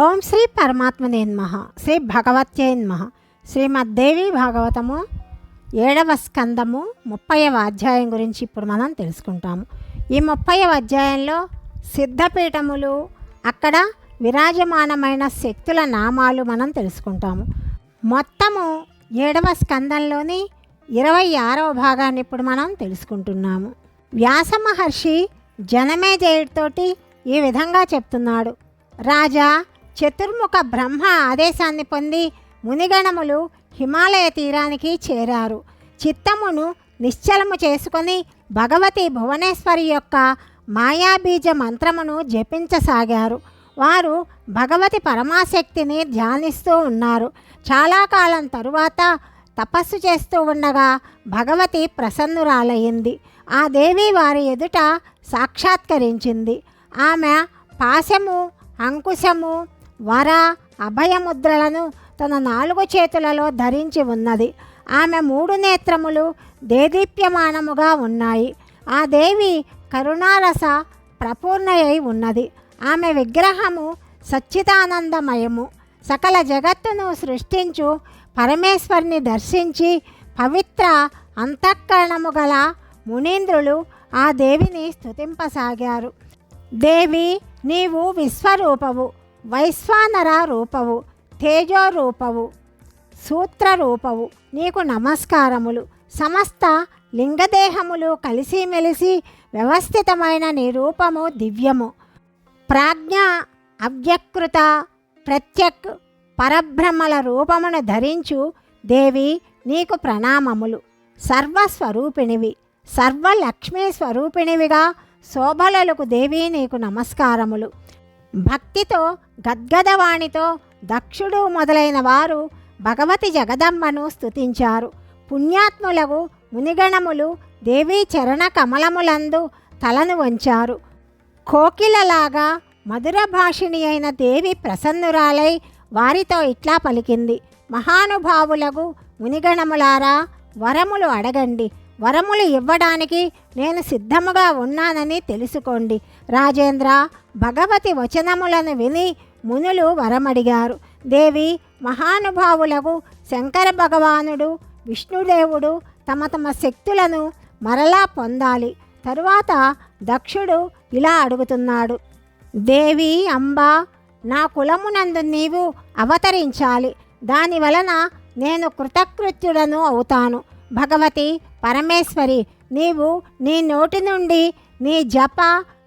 ఓం శ్రీ పరమాత్మనే నమః శ్రీ భగవత్యై నమః శ్రీమద్దేవి భాగవతము ఏడవ స్కందము ముప్పైవ అధ్యాయం గురించి ఇప్పుడు మనం తెలుసుకుంటాము. ఈ ముప్పైవ అధ్యాయంలో సిద్ధపీఠములు అక్కడ విరాజమానమైన శక్తుల నామాలు మనం తెలుసుకుంటాము. మొత్తము ఏడవ స్కందంలోని ఇరవై ఆరవ భాగాన్ని ఇప్పుడు మనం తెలుసుకుంటున్నాము. వ్యాస మహర్షి జనమేజయుడితోటి ఈ విధంగా చెప్తున్నాడు. రాజా చతుర్ముఖ బ్రహ్మ ఆదేశాన్ని పొంది మునిగణములు హిమాలయ తీరానికి చేరారు. చిత్తమును నిశ్చలము చేసుకొని భగవతి భువనేశ్వరి యొక్క మాయాబీజ మంత్రమును జపించసాగారు. వారు భగవతి పరమాశక్తిని ధ్యానిస్తూ ఉన్నారు. చాలా కాలం తరువాత తపస్సు చేస్తూ ఉండగా భగవతి ప్రసన్నురాలయ్యింది ఆ దేవి వారి ఎదుట సాక్షాత్కరించింది. ఆమె పాశము అంకుశము వర అభయముద్రలను తన నాలుగు చేతులలో ధరించి ఉన్నది. ఆమె మూడు నేత్రములు దేదీప్యమానముగా ఉన్నాయి. ఆ దేవి కరుణారస ప్రపూర్ణయై ఉన్నది. ఆమె విగ్రహము సచ్చిదానందమయము. సకల జగత్తును సృష్టించు పరమేశ్వరిని దర్శించి పవిత్ర అంతఃకరణము గల మునీంద్రులు ఆ దేవిని స్తుతింపసాగారు. దేవి నీవు విశ్వరూపవు. వైశ్వానర రూపవు తేజో రూపవు సూత్ర రూపవు నీకు నమస్కారములు. సమస్త లింగదేహములు కలిసిమెలిసి వ్యవస్థితమైన నీ రూపము దివ్యము. ప్రాజ్ఞ అవ్యకృత ప్రత్యక్ పరబ్రహ్మల రూపమును ధరించు దేవి నీకు ప్రణామములు. సర్వస్వరూపిణివి సర్వలక్ష్మీ స్వరూపిణివిగా శోభలలకు దేవి నీకు నమస్కారములు. భక్తితో గద్గదవాణితో దక్షుడు మొదలైన వారు భగవతి జగదమ్మను స్తుతించారు. పుణ్యాత్ములకు మునిగణములు దేవీ చరణ కమలములందు తలను వంచారు. కోకిలలాగా మధుర భాషిణి అయిన దేవి ప్రసన్నురాలై వారితో ఇట్లా పలికింది. మహానుభావులకు మునిగణములారా వరములు అడగండి. వరములు ఇవ్వడానికి నేను సిద్ధముగా ఉన్నానని తెలుసుకోండి. రాజేంద్ర భగవతి వచనములను విని మునులు వరమడిగారు. దేవి మహానుభావులకు శంకర భగవానుడు విష్ణుదేవుడు తమ తమ శక్తులను మరలా పొందాలి. తరువాత దక్షుడు ఇలా అడుగుతున్నాడు. దేవి అంబా నా కులమునందు నీవు అవతరించాలి. దాని వలన నేను కృతకృత్యుడను అవుతాను. భగవతి పరమేశ్వరి నీవు నీ నోటి నుండి నీ జప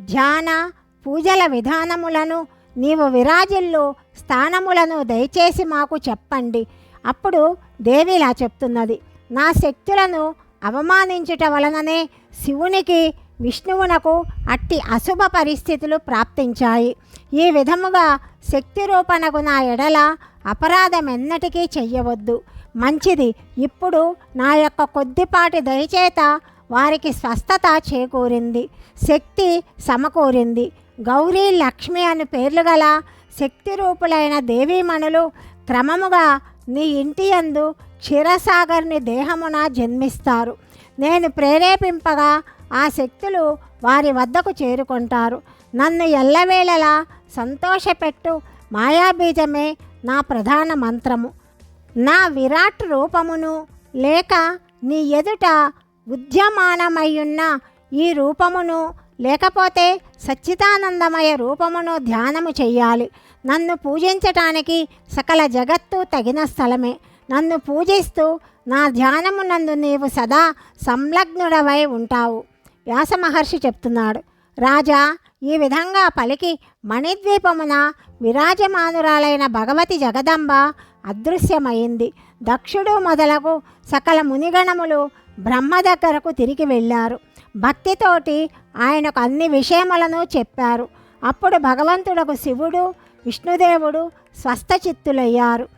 ధ్యాన పూజల విధానములను నీవు విరాజిల్లు స్థానములను దయచేసి మాకు చెప్పండి. అప్పుడు దేవి ఇలా చెప్తున్నది. నా శక్తులను అవమానించుట వలననే శివునికి విష్ణువునకు అట్టి అశుభ పరిస్థితులు ప్రాప్తించాయి. ఈ విధముగా శక్తి రూపణకు నా ఎడల అపరాధం ఎన్నటికీ చెయ్యవద్దు. మంచిది. ఇప్పుడు నా యొక్క కొద్దిపాటి దయచేత వారికి స్వస్థత చేకూరింది. శక్తి సమకూరింది. గౌరీ లక్ష్మి అని పేర్లు గల శక్తి రూపులైన దేవీమణులు క్రమముగా నీ ఇంటి యందు క్షీరసాగర్ని దేహమున జన్మిస్తారు. నేను ప్రేరేపింపగా ఆ శక్తులు వారి వద్దకు చేరుకుంటారు. నన్ను ఎల్లవేళలా సంతోషపెట్టు. మాయాబీజమే నా ప్రధాన మంత్రము. నా విరాట్ రూపమును లేక నీ ఎదుట ఉద్యమానమయ్యున్న ఈ రూపమును లేకపోతే సచ్చిదానందమయ రూపమును ధ్యానము చెయ్యాలి. నన్ను పూజించటానికి సకల జగత్తు తగిన స్థలమే. నన్ను పూజిస్తూ నా ధ్యానము నందు నీవు సదా సంలగ్నుడవై ఉంటావు. వ్యాస మహర్షి చెప్తున్నాడు. రాజా ఈ విధంగా పలికి మణిద్వీపమున విరాజమానురాలైన భగవతి జగదంబ అదృశ్యమైంది. దక్షుడు మొదలగు సకల మునిగణములు బ్రహ్మ దగ్గరకు తిరిగి వెళ్ళారు. భక్తితోటి ఆయనకు అన్ని విషయములను చెప్పారు. అప్పుడు భగవంతుడకు శివుడు విష్ణుదేవుడు స్వస్థచిత్తులయ్యారు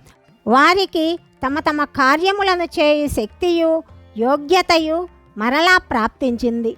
వారికి తమ తమ కార్యములను చేయు శక్తియు యోగ్యతయు మరలా ప్రాప్తించింది.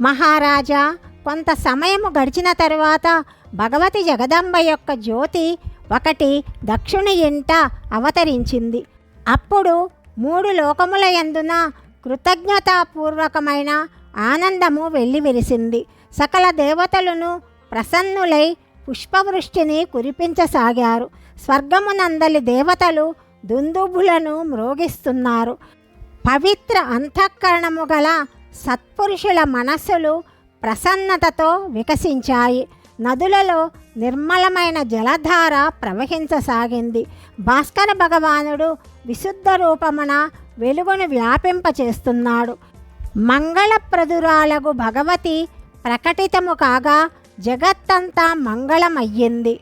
మహారాజా కొంత సమయము గడిచిన తరువాత భగవతి జగదంబ యొక్క జ్యోతి ఒకటి దక్షుని ఇంట అవతరించింది. అప్పుడు మూడు లోకముల యందున కృతజ్ఞతాపూర్వకమైన ఆనందము వెల్లివిరిసింది. సకల దేవతలను ప్రసన్నులై పుష్పవృష్టిని కురిపించసాగారు. స్వర్గమునందలి దేవతలు దుందుబులను మ్రోగిస్తున్నారు. పవిత్ర అంతఃకరణము గల సత్పురుషుల మనస్సులు ప్రసన్నతతో వికసించాయి. నదులలో నిర్మలమైన జలధార ప్రవహించసాగింది. భాస్కర భగవానుడు విశుద్ధ రూపమున వెలుగును వ్యాపింపచేస్తున్నాడు. మంగళప్రదురాలగు భగవతి ప్రకటితము కాగా జగత్తంతా మంగళమయ్యింది.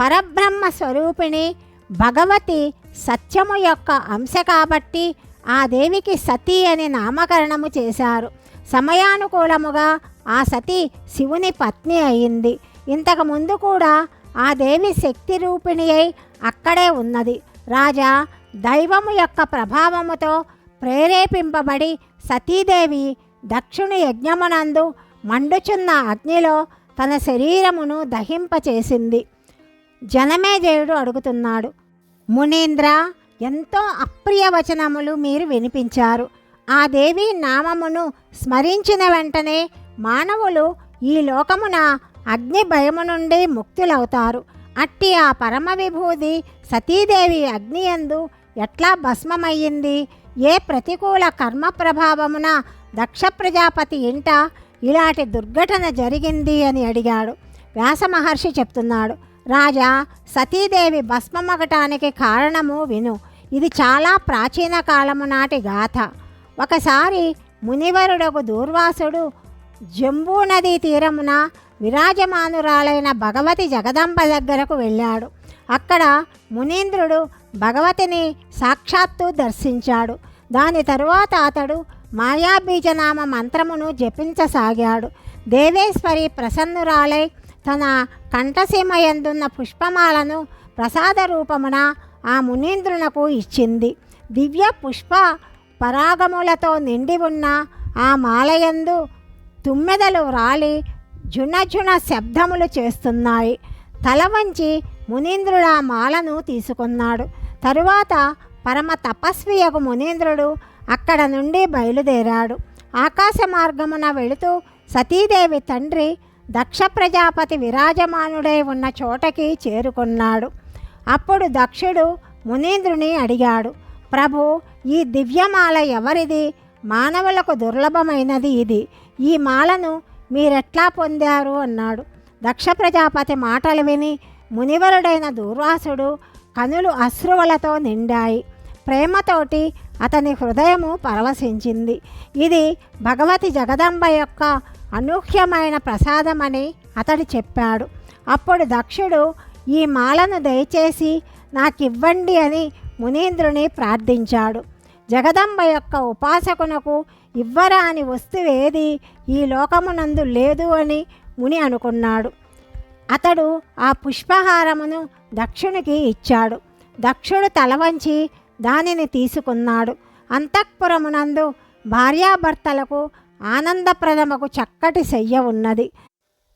పరబ్రహ్మ స్వరూపిణి భగవతి సత్యము యొక్క అంశ కాబట్టి ఆ దేవికి సతీ అని నామకరణము చేశారు. సమయానుకూలముగా ఆ సతి శివుని పత్ని అయింది. ఇంతకు ముందు కూడా ఆ దేవి శక్తి రూపిణి అయి అక్కడే ఉన్నది. రాజా దైవము యొక్క ప్రభావముతో ప్రేరేపింపబడి సతీదేవి దక్షుని యజ్ఞమునందు మండుచున్న అగ్నిలో తన శరీరమును దహింపచేసింది. జనమేజయుడు అడుగుతున్నాడు. మునీంద్ర ఎంతో అప్రియ వచనములు మీరు వినిపించారు. ఆ దేవి నామమును స్మరించిన వెంటనే మానవులు ఈ లోకమున అగ్ని భయము నుండి ముక్తులవుతారు. అట్టి ఆ పరమ విభూది సతీదేవి అగ్నియందు ఎట్లా భస్మమయ్యింది? ఏ ప్రతికూల కర్మ ప్రభావమున దక్ష ప్రజాపతి ఇంట ఇలాంటి దుర్ఘటన జరిగింది అని అడిగాడు. వ్యాస మహర్షి చెప్తున్నాడు రాజా సతీదేవి భస్మమగటానికి కారణము విను. ఇది చాలా ప్రాచీన కాలము నాటి గాథ. ఒకసారి మునివరుడకు దూర్వాసుడు జంబూ నదీ తీరమున విరాజమానురాలైన భగవతి జగదంబ దగ్గరకు వెళ్ళాడు. అక్కడ మునీంద్రుడు భగవతిని సాక్షాత్తు దర్శించాడు. దాని తరువాత అతడు మాయాబీజనామ మంత్రమును జపించసాగాడు. దేవేశ్వరి ప్రసన్నురాలై తన కంఠసీమ ఎందున్న పుష్పమాలను ప్రసాద రూపమున ఆ మునీంద్రునకు ఇచ్చింది. దివ్య పుష్ప పరాగములతో నిండి ఉన్న ఆ మాలయందు తుమ్మెదలు రాలి జునజున శబ్దములు చేస్తున్నాయి. తల వంచి మునీంద్రుడు ఆ మాలను తీసుకున్నాడు. తరువాత పరమ తపస్వియకు మునీంద్రుడు అక్కడ నుండి బయలుదేరాడు. ఆకాశ మార్గమున వెళుతూ సతీదేవి తండ్రి దక్ష ప్రజాపతి విరాజమానుడై ఉన్న చోటకి చేరుకున్నాడు. అప్పుడు దక్షుడు మునీంద్రుని అడిగాడు ప్రభు ఈ దివ్యమాల ఎవరిది? మానవులకు దుర్లభమైనది ఇది. ఈ మాలను మీరెట్లా పొందారు? అన్నాడు. దక్ష ప్రజాపతి మాటలు విని మునివరుడైన దూర్వాసుడు కనులు అశ్రువులతో నిండాయి. ప్రేమతోటి అతని హృదయము పరవశించింది. ఇది భగవతి జగదంబ యొక్క అనూహ్యమైన ప్రసాదమని అతడు చెప్పాడు. అప్పుడు దక్షుడు ఈ మాలను దయచేసి నాకివ్వండి అని మునీంద్రుని ప్రార్థించాడు. జగదంబ యొక్క ఉపాసకునకు ఇవ్వరాని వస్తువేది ఈ లోకమునందు లేదు అని ముని అనుకున్నాడు. అతడు ఆ పుష్పహారమును దక్షునికి ఇచ్చాడు. దక్షుడు తలవంచి దానిని తీసుకున్నాడు. అంతఃపురమునందు భార్యాభర్తలకు ఆనందప్రదమకు చక్కటి శయ్య ఉన్నది.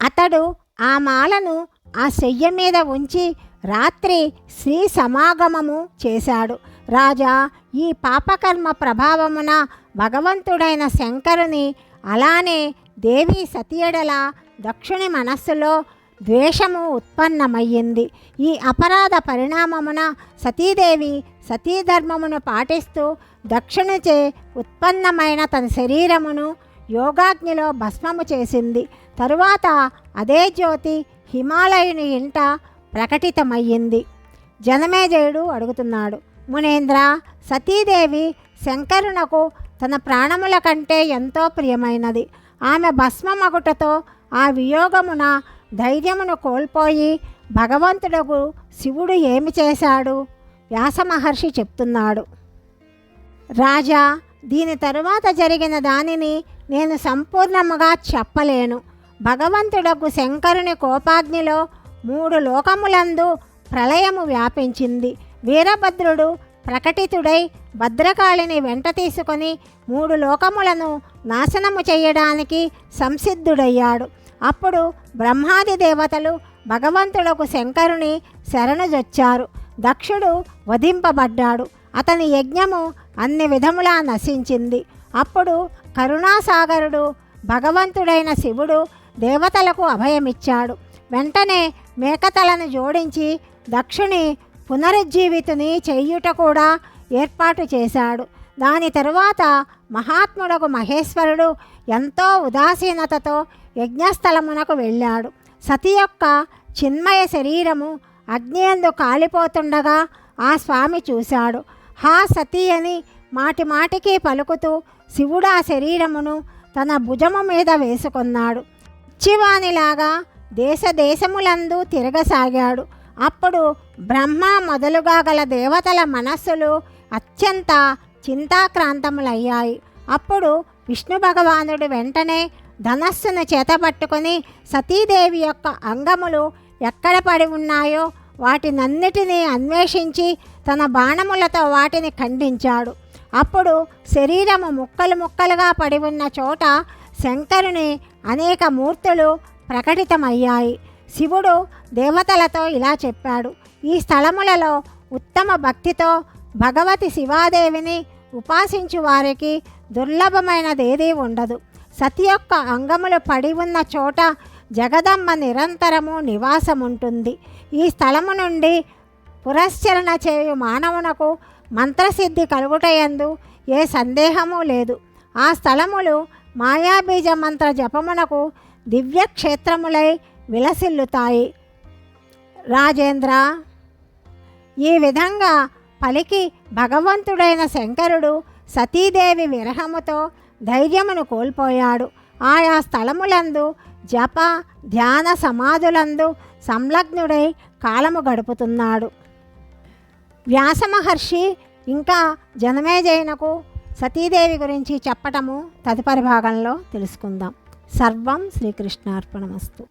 అతడు ఆ మాలను ఆ శయ్య మీద ఉంచి రాత్రి శ్రీ సమాగమము చేశాడు. రాజా ఈ పాపకర్మ ప్రభావమున భగవంతుడైన శంకరుని అలానే దేవి సతియడల దక్షుని మనస్సులో ద్వేషము ఉత్పన్నమయ్యింది. ఈ అపరాధ పరిణామమున సతీదేవి సతీధర్మమును పాటిస్తూ దక్షిణచే ఉత్పన్నమైన తన శరీరమును యోగాగ్నిలో భస్మము చేసింది. తరువాత అదే జ్యోతి హిమాలయుని ఇంట ప్రకటితమయ్యింది. జనమేజయుడు అడుగుతున్నాడు మునేంద్ర సతీదేవి శంకరునకు తన ప్రాణముల కంటే ఎంతో ప్రియమైనది. ఆమె భస్మమగుటతో ఆ వియోగమున ధైర్యమును కోల్పోయి భగవంతుడకు శివుడు ఏమి చేశాడు? వ్యాస మహర్షి చెప్తున్నాడు. రాజా దీని తరువాత జరిగిన దానిని నేను సంపూర్ణముగా చెప్పలేను. భగవంతుడకు శంకరుని కోపాగ్నిలో మూడు లోకములందు ప్రళయము వ్యాపించింది. వీరభద్రుడు ప్రకటితుడై భద్రకాళిని వెంట తీసుకొని మూడు లోకములను నాశనము చేయడానికి సంసిద్ధుడయ్యాడు. అప్పుడు బ్రహ్మాది దేవతలు భగవంతుడకు శంకరుని శరణుజొచ్చారు. దక్షుడు వధింపబడ్డాడు. అతని యజ్ఞము అన్ని విధములా నశించింది. అప్పుడు కరుణాసాగరుడు భగవంతుడైన శివుడు దేవతలకు అభయమిచ్చాడు. వెంటనే మేకతలను జోడించి దక్షుని పునరుజ్జీవితుని చెయ్యుట కూడా ఏర్పాటు చేశాడు. దాని తరువాత మహాత్ముడకు మహేశ్వరుడు ఎంతో ఉదాసీనతతో యజ్ఞస్థలమునకు వెళ్ళాడు. సతి యొక్క చిన్మయ శరీరము అగ్నియందు కాలిపోతుండగా ఆ స్వామి చూశాడు. హా సతి అని మాటి మాటికి పలుకుతూ శివుడు ఆ శరీరమును తన భుజము మీద వేసుకున్నాడు. చివానిలాగా దేశదేశములందు తిరగసాగాడు. అప్పుడు బ్రహ్మ మొదలుగా గల దేవతల మనస్సులు అత్యంత చింతాక్రాంతములయ్యాయి. అప్పుడు విష్ణు భగవానుడు వెంటనే ధనస్సును చేతపట్టుకొని సతీదేవి యొక్క అంగములు ఎక్కడ పడి ఉన్నాయో వాటినన్నిటినీ అన్వేషించి తన బాణములతో వాటిని ఖండించాడు. అప్పుడు శరీరము ముక్కలు ముక్కలుగా పడి ఉన్న చోట శంకరుని అనేక మూర్తులు ప్రకటితమయ్యాయి. శివుడు దేవతలతో ఇలా చెప్పాడు. ఈ స్థలములలో ఉత్తమ భక్తితో భగవతి శివాదేవిని ఉపాసించు వారికి దుర్లభమైనదేదీ ఉండదు. సతి యొక్క అంగములు పడి ఉన్న చోట జగదమ్మ నిరంతరము నివాసముంటుంది. ఈ స్థలము నుండి పురశ్చరణ చేయు మానవునకు మంత్రసిద్ధి కలుగుటయందు ఏ సందేహము లేదు. ఆ స్థలములు మాయాబీజ మంత్ర జపమునకు దివ్యక్షేత్రములై విలసిల్లుతాయి. రాజేంద్ర ఈ విధంగా పలికి భగవంతుడైన శంకరుడు సతీదేవి విరహముతో ధైర్యమును కోల్పోయాడు. ఆయా స్థలములందు జప ధ్యాన సమాధులందు సంలగ్నుడై కాలము గడుపుతున్నాడు. వ్యాసమహర్షి ఇంకా జనమేజయునకు సతీదేవి గురించి చెప్పటము తదుపరి భాగంలో తెలుసుకుందాం. సర్వం శ్రీకృష్ణార్పణమస్తు.